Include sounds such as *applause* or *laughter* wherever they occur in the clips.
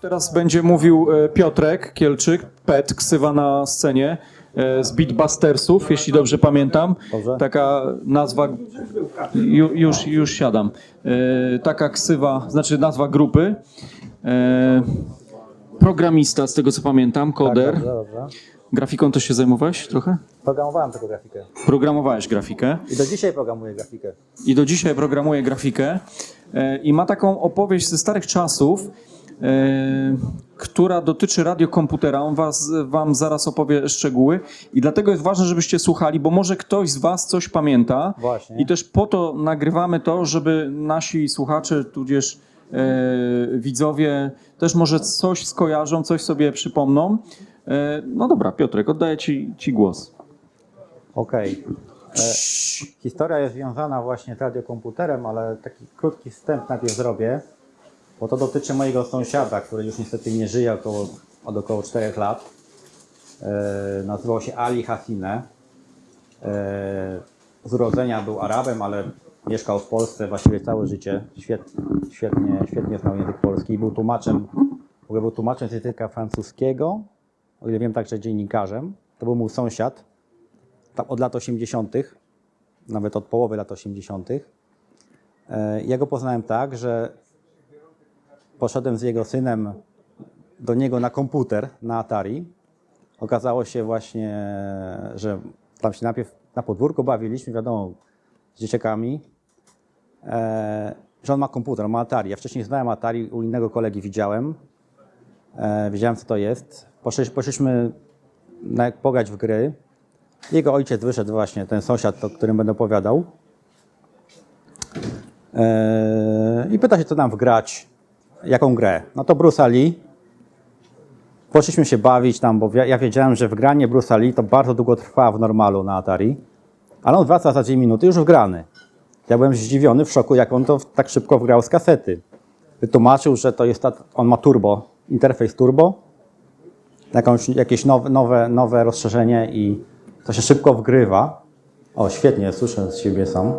Teraz będzie mówił e, Piotrek Kielczyk, Pet, ksywa na scenie e, z Beatbustersów, jeśli dobrze pamiętam. Taka nazwa, ju, już, już siadam. E, Taka ksywa, znaczy nazwa grupy. Programista, z tego co pamiętam, koder. Tak, dobrze. Grafiką to się zajmowałeś trochę? Programowałem tego grafikę. Programowałeś grafikę. I do dzisiaj programuję grafikę. i do dzisiaj programuje grafikę i ma taką opowieść ze starych czasów, która dotyczy radiokomputera. On was, wam zaraz opowie szczegóły i dlatego jest ważne, żebyście słuchali, bo może ktoś z was coś pamięta Właśnie. i też po to nagrywamy to, żeby nasi słuchacze, tudzież e, widzowie też może coś skojarzą, coś sobie przypomną. E, no dobra, Piotrek, oddaję ci, ci głos. Okej. E, Historia jest związana właśnie z radiokomputerem, ale taki krótki wstęp najpierw zrobię, bo to dotyczy mojego sąsiada, który już niestety nie żyje około, od około 4 lat. E, nazywał się Ali Hasine. E, z urodzenia był Arabem, ale mieszkał w Polsce właściwie całe życie. Świet, świetnie, świetnie znał język polski. Był tłumaczem, w ogóle był tłumaczem z języka francuskiego, o ile wiem także dziennikarzem. To był mój sąsiad tam od lat 80., nawet od połowy lat 80. E, Ja go poznałem tak, że poszedłem z jego synem do niego na komputer, na Atari. Okazało się właśnie, że tam się najpierw na podwórku bawiliśmy, wiadomo, z dzieciakami, e, że on ma komputer, on ma Atari. Ja wcześniej znałem Atari, u innego kolegi widziałem, e, wiedziałem co to jest. Poszliśmy, poszliśmy na, pograć w gry. Jego ojciec wyszedł właśnie, ten sąsiad, o którym będę opowiadał. Eee, I pyta się, co nam wgrać, jaką grę. No to Bruce Lee. Poszliśmy się bawić tam, bo ja- wiedziałem, że wgranie Bruce Lee to bardzo długo trwa w normalu na Atari. Ale on wraca za 2 minuty już wgrany. Ja byłem zdziwiony, w szoku, jak on to tak szybko wgrał z kasety. Wytłumaczył, że to jest, ta, on ma turbo, interfejs turbo, jakąś, jakieś nowe, nowe, nowe rozszerzenie i to się szybko wgrywa. O, świetnie, słyszę z siebie sam.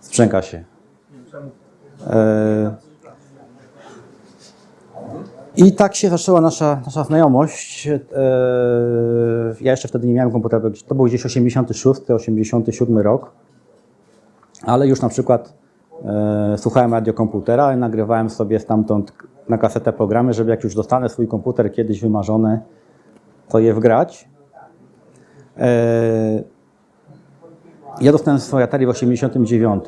Sprzęka się. E... I tak się zaczęła nasza, nasza znajomość. E... Ja jeszcze wtedy nie miałem komputera, to był gdzieś 86, 87 rok. Ale już na przykład e... słuchałem radiokomputera i nagrywałem sobie stamtąd na kasetę programy, żeby jak już dostanę swój komputer kiedyś wymarzony, to je wgrać. Ja dostałem swoje Atari w 89.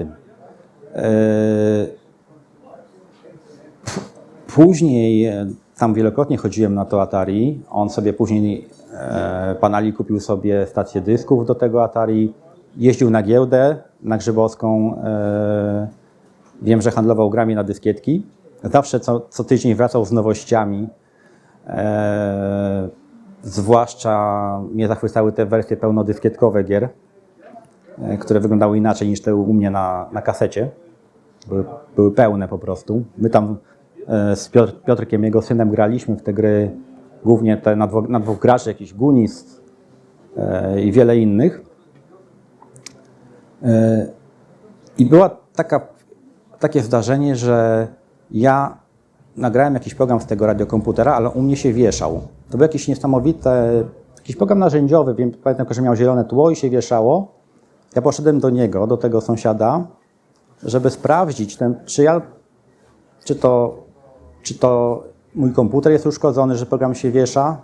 Później, e, tam wielokrotnie chodziłem na to Atari. On sobie później, e, pan Ali kupił sobie stację dysków do tego Atari. Jeździł na giełdę, na Grzybowską. E, Wiem, że handlował grami na dyskietki. Zawsze co, co tydzień wracał z nowościami. E, zwłaszcza mnie zachwycały te wersje pełnodyskietkowe gier, e, które wyglądały inaczej niż te u mnie na, na kasecie. Były, były pełne po prostu. My tam z Piotr, Piotrkiem, jego synem, graliśmy w te gry, głównie te na dwóch, na dwóch graczy, jakiś Gunis e, i wiele innych. E, I była taka, takie zdarzenie, że ja nagrałem jakiś program z tego radiokomputera, ale u mnie się wieszał. To był jakiś niesamowite, jakiś program narzędziowy, wiem, pamiętam, że miał zielone tło i się wieszało. Ja poszedłem do niego, do tego sąsiada, żeby sprawdzić, ten, czy ja, czy to, czy to mój komputer jest uszkodzony, że program się wiesza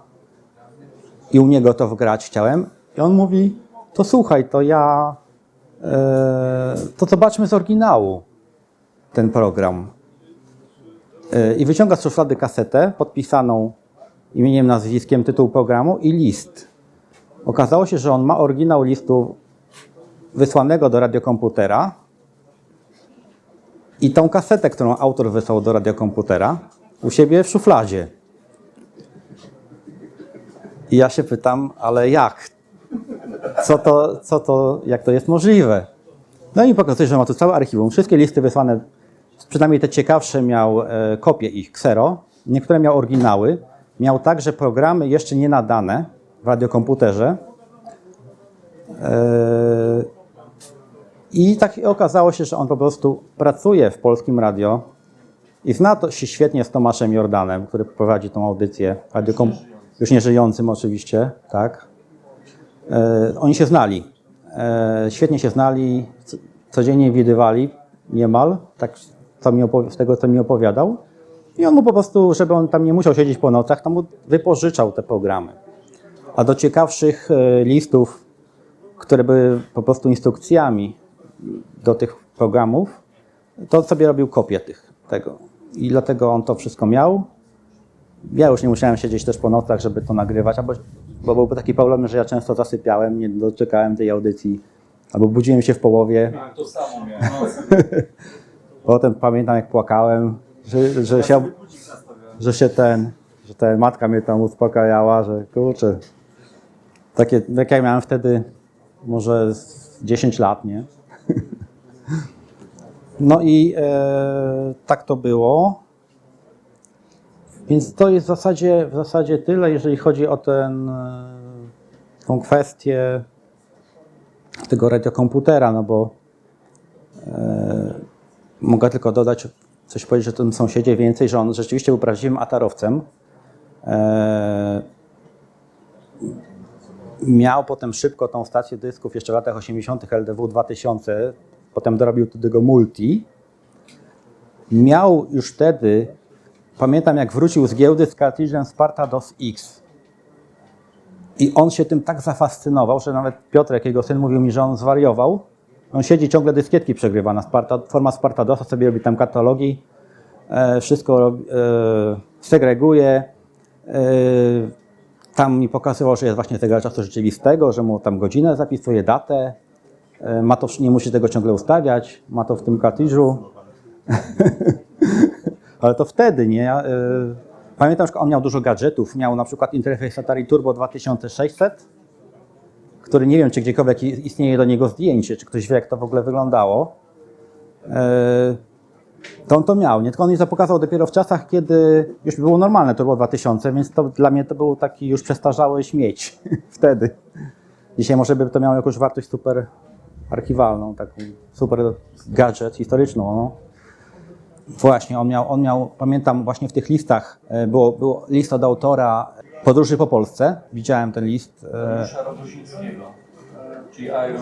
i u niego to wgrać chciałem. I on mówi, to słuchaj, to ja, e, to zobaczmy z oryginału ten program. E, I wyciąga z szuflady kasetę podpisaną imieniem, nazwiskiem, tytuł programu i list. Okazało się, że on ma oryginał listu wysłanego do radiokomputera i tą kasetę, którą autor wysłał do radiokomputera u siebie w szufladzie. I ja się pytam, ale jak? Co to, co to, jak to jest możliwe? No i pokazuje, że ma tu całe archiwum. Wszystkie listy wysłane, przynajmniej te ciekawsze, miał e, kopie ich, ksero. Niektóre miał oryginały. Miał także programy jeszcze nie nadane w radiokomputerze. E, I tak okazało się, że on po prostu pracuje w polskim radio I zna to się świetnie z Tomaszem Jordanem, który prowadzi tą audycję, radiokom- już nie żyjącym oczywiście, tak. E, oni się znali. E, świetnie się znali, codziennie widywali niemal, tak co mi opowi- z tego, co mi opowiadał. I on mu po prostu, żeby on tam nie musiał siedzieć po nocach, to mu wypożyczał te programy. A do ciekawszych e, listów, które były po prostu instrukcjami do tych programów, to sobie robił kopię tych, tego. I dlatego on to wszystko miał. Ja już nie musiałem siedzieć też po nocach, żeby to nagrywać, albo, bo byłby taki problem, że ja często zasypiałem, nie doczekałem tej audycji, albo budziłem się w połowie. Tak, to samo miałem. *laughs* Potem pamiętam, jak płakałem, że, że, się, że się ten, że ten matka mnie tam uspokajała, że kurczę, takie, jak ja miałem wtedy może z 10 lat, nie? *laughs* No i e, tak to było. Więc to jest w zasadzie, w zasadzie tyle, jeżeli chodzi o ten, e, tą kwestię tego radiokomputera, no bo e, mogę tylko dodać, coś powiedzieć o tym sąsiedzie więcej, że on rzeczywiście był prawdziwym atarowcem. E, miał potem szybko tą stację dysków jeszcze w latach 80. LDW 2000, potem dorobił do tego multi. Miał już wtedy, pamiętam jak wrócił z giełdy z kartridżem Sparta DOS X. I on się tym tak zafascynował, że nawet Piotrek, jego syn, mówił mi, że on zwariował. On siedzi ciągle dyskietki przegrywa na Sparta, forma Sparta DOS, sobie robi tam katalogi, e, wszystko e, segreguje. E, tam mi pokazywał, że jest właśnie zegar czasu rzeczywistego, że mu tam godzinę zapisuje, datę. E, Ma to, nie musi tego ciągle ustawiać, ma to w tym kartridżu. *laughs* Ale to wtedy, nie? E, Pamiętam, że on miał dużo gadżetów. Miał na przykład interfejs Atari Turbo 2600, który nie wiem, czy gdziekolwiek istnieje do niego zdjęcie, czy ktoś wie, jak to w ogóle wyglądało. E, To on to miał, nie? Tylko on mi to pokazał dopiero w czasach, kiedy już było normalne Turbo 2000, więc to dla mnie to był taki już przestarzały śmieć *laughs* wtedy. Dzisiaj może by to miało jakąś wartość super archiwalną, taką super gadżet historyczną. No. Właśnie, on miał, on miał, pamiętam właśnie w tych listach, e, było, było list od autora Podróży po Polsce. Widziałem ten list. e.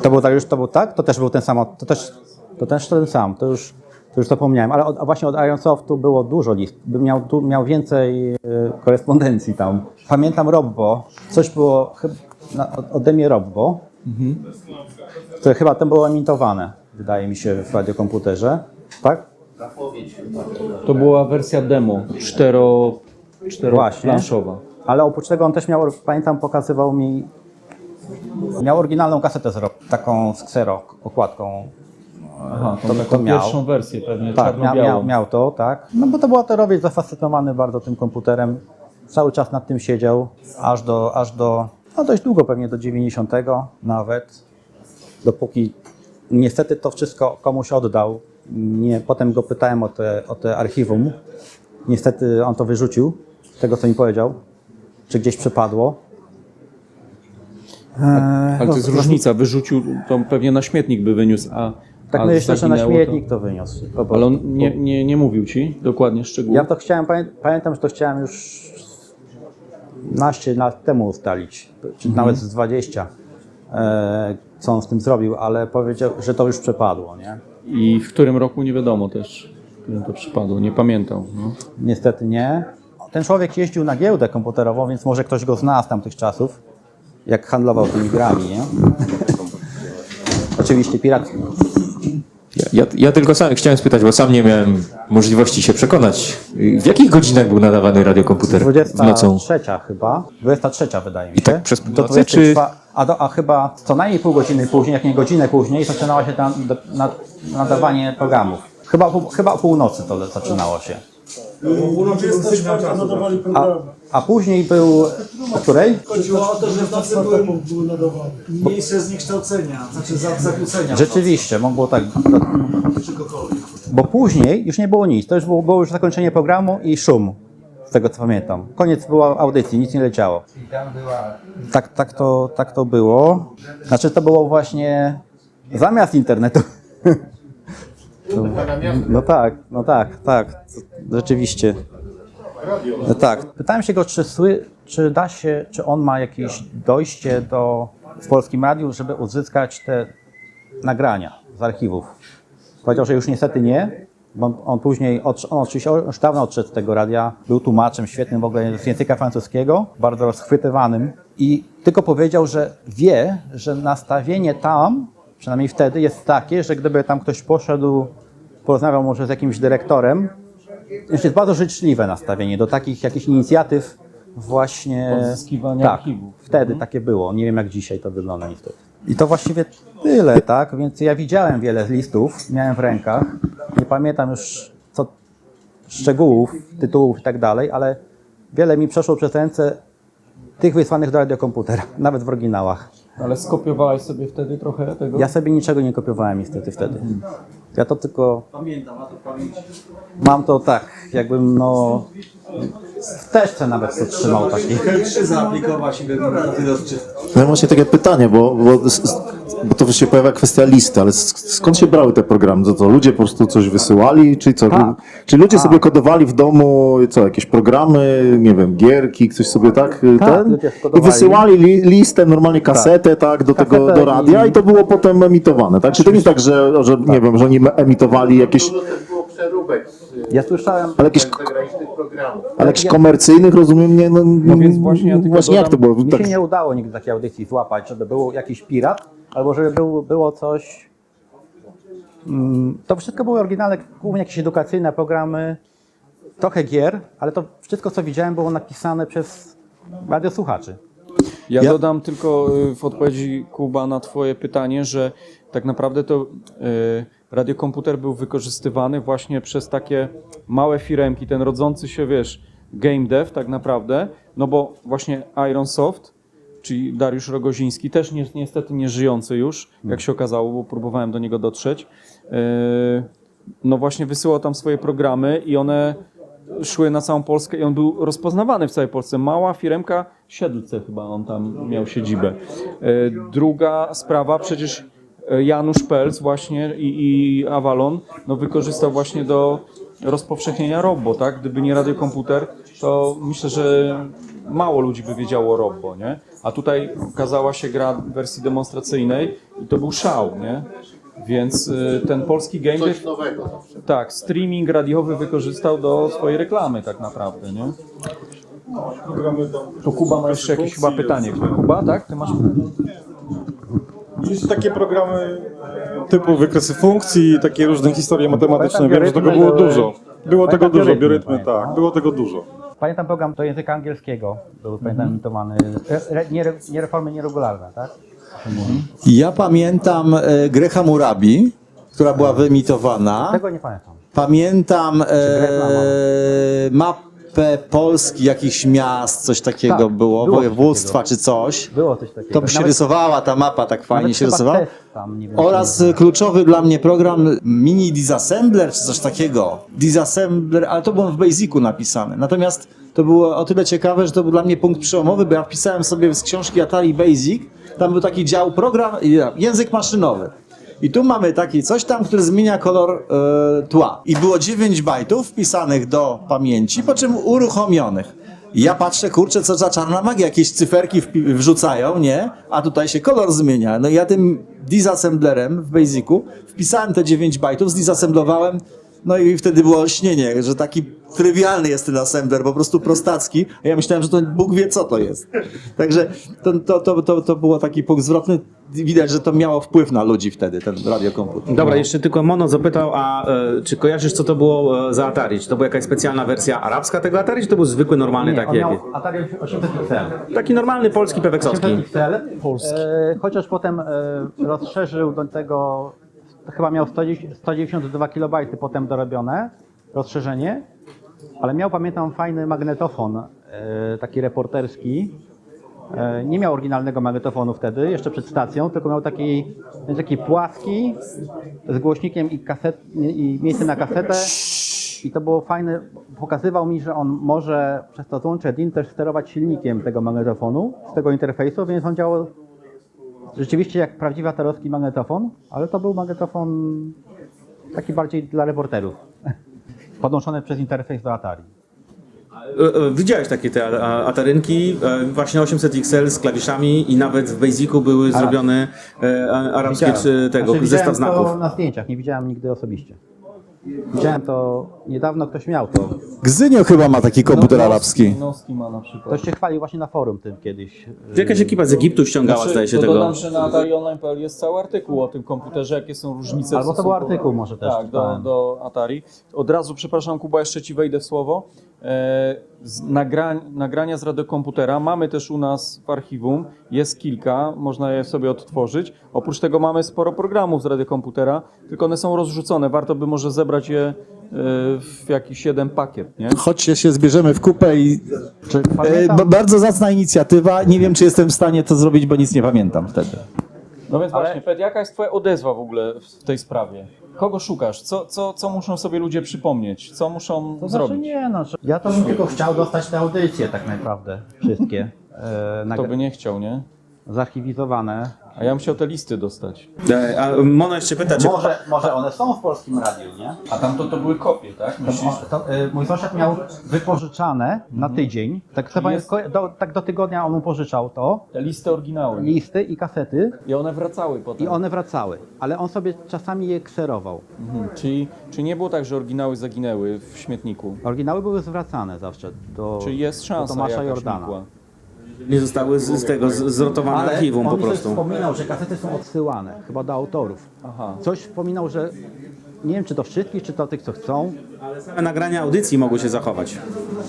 To był tak, już to był tak? To też był ten sam, to też, to też ten sam, to już, to już zapomniałem. Ale od, a właśnie od Ironsoftu było dużo list, by miał, tu, miał więcej e, korespondencji tam. Pamiętam Robbo, coś było chyba na- ode mnie Robbo, które chyba tam było emitowane, wydaje mi się, w radiokomputerze, tak? To była wersja demo, cztero, czteroplanszowa. Ale oprócz tego on też miał, pamiętam, pokazywał mi, miał oryginalną kasetę z Rob, taką z Xero okładką. Aha, To- to, to miał. pierwszą wersję pewnie, Tak, miał, miał, miał to, tak. No bo to był atorowiec zafascynowany bardzo tym komputerem. Cały czas nad tym siedział, aż do, aż do no dość długo pewnie do 90 nawet. Dopóki niestety to wszystko komuś oddał. Nie, potem go pytałem o te, o te archiwum. Niestety on to wyrzucił, z tego co mi powiedział. Czy gdzieś przepadło. Ale to jest różnica, wyrzucił, to pewnie na śmietnik by wyniósł, a Tak myślę, że na śmietnik to wyniósł. To... Ale prostu. on nie, nie, nie mówił ci dokładnie szczegółów? Ja to chciałem, pamię- pamiętam, że to chciałem już naście lat temu ustalić, czy nawet z 20, e, co on z tym zrobił, ale powiedział, że to już przepadło, nie? I w którym roku nie wiadomo też, w którym to przypadło, nie pamiętał. No. Niestety nie. Ten człowiek jeździł na giełdę komputerową, więc może ktoś go zna z tamtych czasów, jak handlował tymi grami, nie? *laughs* Oczywiście pirat. Ja, ja tylko sam, chciałem spytać, bo sam nie miałem możliwości się przekonać. W jakich godzinach był nadawany radiokomputer w nocą? 23 chyba. 23 wydaje mi się. I tak przez pół Do nocy, 24, a, do, a chyba co najmniej pół godziny później, jak nie godzinę później, zaczynało się tam do, na, nadawanie programów. Chyba, o pół- chyba o północy to zaczynało się. Nadawali A, programy. a później był. O której? Chodziło o to, że w nocy były, były nadawane. Mniejsze zniekształcenia, znaczy za- zakłócenia. Rzeczywiście, mogło tak. Bo później już nie było nic. To już było, było już zakończenie programu i szum. Z tego co pamiętam. Koniec było audycji, nic nie leciało. Tak, tak, to, tak to było. Znaczy to było właśnie zamiast internetu. *laughs* No tak, no tak, tak, rzeczywiście. No tak. Pytałem się go, czy, sły, czy da się, czy on ma jakieś dojście do w Polskim Radiu, żeby uzyskać te nagrania z archiwów. Powiedział, że już niestety nie, bo on, później, on oczywiście już dawno odszedł z tego radia, był tłumaczem świetnym w ogóle z języka francuskiego, bardzo rozchwytywanym i tylko powiedział, że wie, że nastawienie tam, przynajmniej wtedy, jest takie, że gdyby tam ktoś poszedł, porozmawiał może z jakimś dyrektorem, jest bardzo życzliwe nastawienie do takich jakichś inicjatyw właśnie... Odzyskiwania tak, archiwów. Wtedy takie było. Nie wiem, jak dzisiaj to wygląda niestety. I to właściwie tyle, tak? Więc ja widziałem wiele listów, miałem w rękach. Nie pamiętam już co szczegółów, tytułów i tak dalej, ale wiele mi przeszło przez ręce tych wysłanych do radiokomputera, *laughs* nawet w oryginałach. Ale skopiowałeś sobie wtedy trochę tego? Ja sobie niczego nie kopiowałem niestety wtedy. Ja to tylko Pamiętam, a to w pamięci. mam to tak, jakbym no w teczce nawet to trzymał taki. Trzy zaaplikować i by odczytać. No właśnie takie pytanie, bo, bo, s- s- bo to się pojawia kwestia listy, ale sk- skąd się brały te programy? To, to ludzie po prostu coś wysyłali, czy co? Tak. Czy ludzie sobie kodowali w domu co, jakieś programy, nie wiem, gierki, coś sobie tak, Tak, ten? I wysyłali li, listę, normalnie kasetę, tak, do tego, Kasetę do radia i- i to było potem emitowane, tak? Czy to nie tak, że, że nie wiem, że oni emitowali jakieś, przeróbek z Ja słyszałem, ale jakieś, zagranicznych programów. ale jakichś komercyjnych, rozumiem, nie? No, No więc właśnie ja tylko właśnie jak to dodam- było? mi Tak, się nie udało nigdy takiej audycji złapać, żeby był jakiś pirat, albo żeby był, było coś... Mm, To wszystko były oryginalne, głównie jakieś edukacyjne programy, trochę gier, ale to wszystko, co widziałem, było napisane przez radiosłuchaczy. Ja, Ja- dodam tylko y, w odpowiedzi Kuba na Twoje pytanie, że tak naprawdę to y, radiokomputer był wykorzystywany właśnie przez takie małe firemki, ten rodzący się, wiesz, game dev tak naprawdę, no bo właśnie Ironsoft, czyli Dariusz Rogoziński, też nie, niestety nie żyjący już, jak się okazało, bo próbowałem do niego dotrzeć, y, no właśnie wysyłał tam swoje programy i one szły na całą Polskę i on był rozpoznawany w całej Polsce. Mała firemka, Siedlce chyba on tam miał siedzibę. E, Druga sprawa, przecież Janusz Pelc właśnie i, i Avalon no, wykorzystał właśnie do rozpowszechnienia Robbo, tak? Gdyby nie radiokomputer, to myślę, że mało ludzi by wiedziało o Robbo, nie? A tutaj okazała się gra w wersji demonstracyjnej i to był szał, nie? Więc y, ten polski game Coś nowego tak, streaming radiowy wykorzystał do swojej reklamy tak naprawdę, nie? To Kuba ma jeszcze jakieś chyba pytanie. Kuba, tak? Ty masz Jest takie programy typu wykresy funkcji, takie różne historie matematyczne. Wiem, że tego było dużo. Było tego dużo, biorytmy, tak, było tego dużo. Pamiętam program do języka angielskiego, był pamiętam emitowany, re, nie, nie reformy nieregularne, tak? Ja pamiętam e, grę Hammurabi, która była wyemitowana. Tego nie pamiętam. Pamiętam e, mapę Polski, jakichś miast, coś takiego Tak, było, było coś województwa takiego. czy coś. Było coś takiego. To by się rysowała ta mapa, tak fajnie nawet się chyba rysowała. test Tam, nie wiem, Oraz e, kluczowy dla mnie program Mini Disassembler czy coś takiego. Disassembler, ale to było w Basicu napisane. Natomiast to było o tyle ciekawe, że to był dla mnie punkt przełomowy, bo ja wpisałem sobie z książki Atari Basic, tam był taki dział program, język maszynowy. I tu mamy taki coś tam, który zmienia kolor e, tła. I było 9 bajtów wpisanych do pamięci, po czym uruchomionych. I ja patrzę, kurczę, co za czarna magia, jakieś cyferki wrzucają, nie? A tutaj się kolor zmienia. No i ja tym disassemblerem w Basicu wpisałem te 9 bajtów, zdisassemblowałem, no i wtedy było śnienie, że taki trywialny jest ten assembler, po prostu prostacki. A ja myślałem, że to Bóg wie, co to jest. Także to, to, to, to, to było taki punkt zwrotny. Widać, że to miało wpływ na ludzi wtedy, ten radiokomputer. Dobra, jeszcze tylko Mono zapytał, a e, czy kojarzysz, co to było e, za Atari? Czy to była jakaś specjalna wersja arabska tego Atari, czy to był zwykły, normalny Nie, taki? miał jaki? Atari 800 XL. Taki normalny polski peweksowski. 800 XL, Polski. E, chociaż potem e, rozszerzył do tego, chyba miał 110 192 KB potem dorobione, rozszerzenie, ale miał, pamiętam, fajny magnetofon, e, taki reporterski. E, nie miał oryginalnego magnetofonu wtedy, jeszcze przed stacją, tylko miał taki, taki płaski z głośnikiem i, kaset, i miejsce na kasetę. I to było fajne, pokazywał mi, że on może przez to złącze DIN też sterować silnikiem tego magnetofonu, z tego interfejsu, więc on działał rzeczywiście jak prawdziwy atarowski magnetofon, ale to był magnetofon Taki bardziej dla reporterów. *laughs* Podłączony przez interfejs do Atari. E, e, Widziałeś takie te atarynki, e, właśnie 800 XL z klawiszami i nawet w Basicu były zrobione e, a- arabskie Widziałem. tego, Znaczy, zestaw znaków. na zdjęciach, nie widziałem nigdy osobiście. Widziałem to, niedawno ktoś miał to. Gzynio chyba ma taki komputer arabski. Noski ma na przykład. Ktoś się chwalił właśnie na forum tym kiedyś. Jakaś ekipa z Egiptu ściągała, Znaczy, zdaje się, to tego. dodam, że na Atari Online.pl jest cały artykuł o tym komputerze, jakie są różnice. Albo w to był stosunku- artykuł może też Tak, do, czytałem. do Atari. Od razu, przepraszam Kuba, jeszcze Ci wejdę w słowo. E, z nagrań, nagrania z radiokomputera mamy też u nas w archiwum, jest kilka, można je sobie odtworzyć. Oprócz tego mamy sporo programów z radiokomputera, tylko one są rozrzucone, warto by może zebrać je e, w jakiś jeden pakiet, nie? Chodźcie się zbierzemy w kupę i... E, pamiętam, ba- bardzo zacna inicjatywa. Nie wiem, czy jestem w stanie to zrobić, bo nic nie pamiętam wtedy. No więc właśnie, Pet, jaka jest Twoja odezwa w ogóle w tej sprawie? Kogo szukasz? Co, co, co muszą sobie ludzie przypomnieć? Co muszą to znaczy zrobić? nie no, że ja to bym tylko chciał dostać te audycje tak naprawdę, wszystkie. E, To nagra- by nie chciał, nie? Zarchiwizowane. A ja bym chciał te listy dostać. E, A Mono jeszcze pyta, czy Może, może one są w polskim radiu, nie? A tam to, to były kopie, tak? To, to, y, mój sąsiad miał wypożyczane na tydzień, tak, Jest- ko- do, tak do tygodnia on mu pożyczał to, Te listy oryginały. listy i kasety I one wracały potem. i one wracały, ale on sobie czasami je kserował. Mhm. Czyli, czyli nie było tak, że oryginały zaginęły w śmietniku. Oryginały były zwracane zawsze do, Czyli jest do szansa Tomasza jakaś Jordana. nikła. Nie zostały z, z tego, z- zrotowane Ale archiwum on po mi coś prostu. wspominał, że kasety są odsyłane, chyba do autorów. Aha. Coś wspominał, że nie wiem czy do wszystkich, czy do tych co chcą, Ale same nagrania audycji mogły się zachować.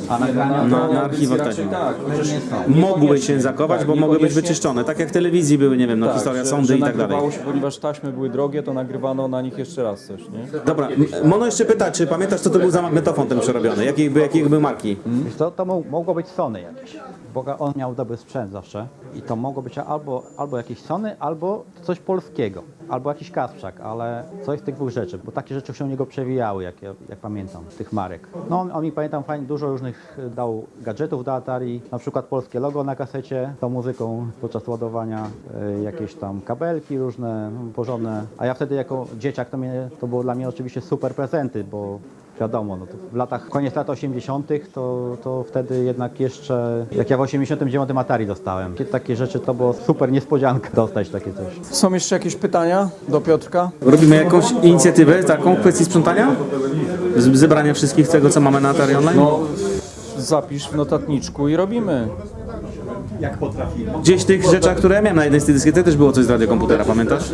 a nagrania Na- to na archiwach raczej tak. Chociaż Mogły się zachować, tak, bo mogły być niekoniecznie- wyczyszczone. Tak jak w telewizji były, nie wiem, no, tak, historia że, sądy że i tak dalej. nagrywało się, ponieważ taśmy były drogie, to nagrywano na nich jeszcze raz coś, nie? Dobra, M- Mono jeszcze pyta, czy pamiętasz, co to był za magnetofon ten przerobiony? Jakiej, by- jakiej by marki? Wiesz co, to mo- mogło być Sony jakieś, bo on miał dobry sprzęt zawsze i to mogło być albo, albo jakieś Sony, albo coś polskiego, albo jakiś Kasprzak, ale coś z tych dwóch rzeczy, bo takie rzeczy się u niego przewijały, jak, ja- jak pamiętam, tych marek. No on, mi pamiętam fajnie, dużo różnych y, dał gadżetów do Atari, na przykład polskie logo na kasecie tą muzyką podczas ładowania, y, jakieś tam kabelki różne, porządne, a ja wtedy jako dzieciak to, mnie, to było dla mnie oczywiście super prezenty, bo Wiadomo, no to w latach, koniec lat 80. To, to wtedy jednak jeszcze, jak ja w 89 Atari dostałem. Takie- Takie rzeczy to było super niespodzianka *laughs* dostać takie coś. Są jeszcze jakieś pytania do Piotrka? Robimy jakąś inicjatywę taką w kwestii sprzątania? Z- Zebrania wszystkich tego, co mamy na Atari Online? No, zapisz w notatniczku i robimy. Gdzieś w tych rzeczach, które ja miałem na jednej z tych dyskiet, też było coś z radiokomputera, pamiętasz?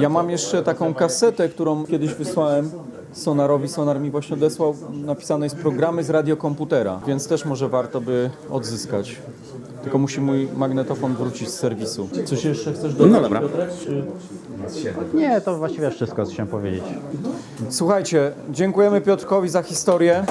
Ja mam jeszcze taką kasetę, którą kiedyś wysłałem Sonarowi. Sonar mi właśnie odesłał. Napisane jest programy z radiokomputera, więc też może warto by odzyskać. Tylko musi mój magnetofon wrócić z serwisu. Coś jeszcze chcesz dodać? No dobra. Piotrek, czy- Nie, to właściwie wszystko, co chciałem powiedzieć. Słuchajcie, dziękujemy Piotrkowi za historię.